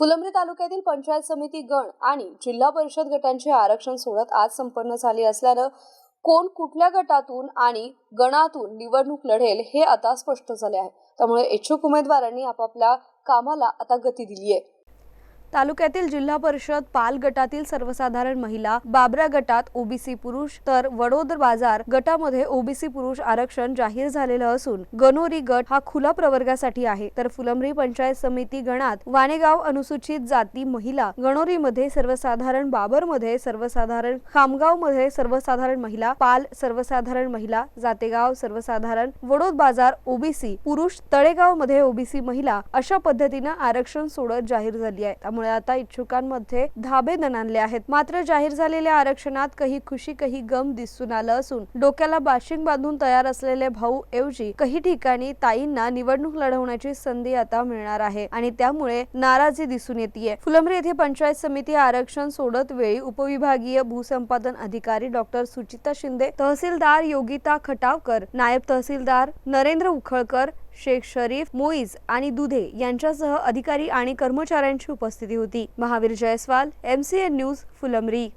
फुलंब्री तालुक्यातील पंचायत समिती गण आणि जिल्हा परिषद गटांची आरक्षण सोडत आज संपन्न झाली असल्यानं कोण कुठल्या गटातून आणि गणातून निवडणूक लढेल हे आता स्पष्ट झाले आहे. त्यामुळे इच्छुक उमेदवारांनी आपापल्या कामाला आता गती दिली आहे तालुक्यातील जिल्हा परिषद पाल गटातील सर्वसाधारण महिला बाबरा गटात ओबीसी पुरुष तर वडोद बाजार गटामध्ये ओबीसी पुरुष आरक्षण जाहीर झालेलं असून गणोरी गट हा खुला प्रवर्गासाठी आहे. तर फुलंब्री पंचायत समिती गणात वाणेगाव अनुसूचित जाती महिला गणोरीमध्ये सर्वसाधारण बाबरमध्ये सर्वसाधारण खामगावमध्ये सर्वसाधारण महिला पाल सर्वसाधारण महिला जातेगाव सर्वसाधारण वडोद बाजार ओबीसी पुरुष तळेगावमध्ये ओबीसी महिला अशा पद्धतीनं आरक्षण सोडत जाहीर झाली आहे. त्यामुळे आता इच्छुकांमध्ये धाबे दणाणले आहेत. मात्र जाहीर झालेल्या आरक्षणात काही खुशी काही गम दिसून आलं असून डोक्याला बाशिंग बांधून तयार असलेले भाऊ ऐवजी काही ठिकाणी ताईंना निवडणूक लढवण्याची संधी आता मिळणार आहे आणि त्यामुळे नाराजी दिसून येते फुलंब्री येथे पंचायत समिती आरक्षण सोडत वेळी उपविभागीय भूसंपादन अधिकारी डॉक्टर सुचिता शिंदे तहसीलदार योगिता खटावकर नायब तहसीलदार नरेंद्र उखळकर शेख शरीफ मोईज आणि दुधे यांच्यासह अधिकारी आणि कर्मचाऱ्यांची उपस्थिती होती. Mahavir Jaiswal MCN news Phulambri.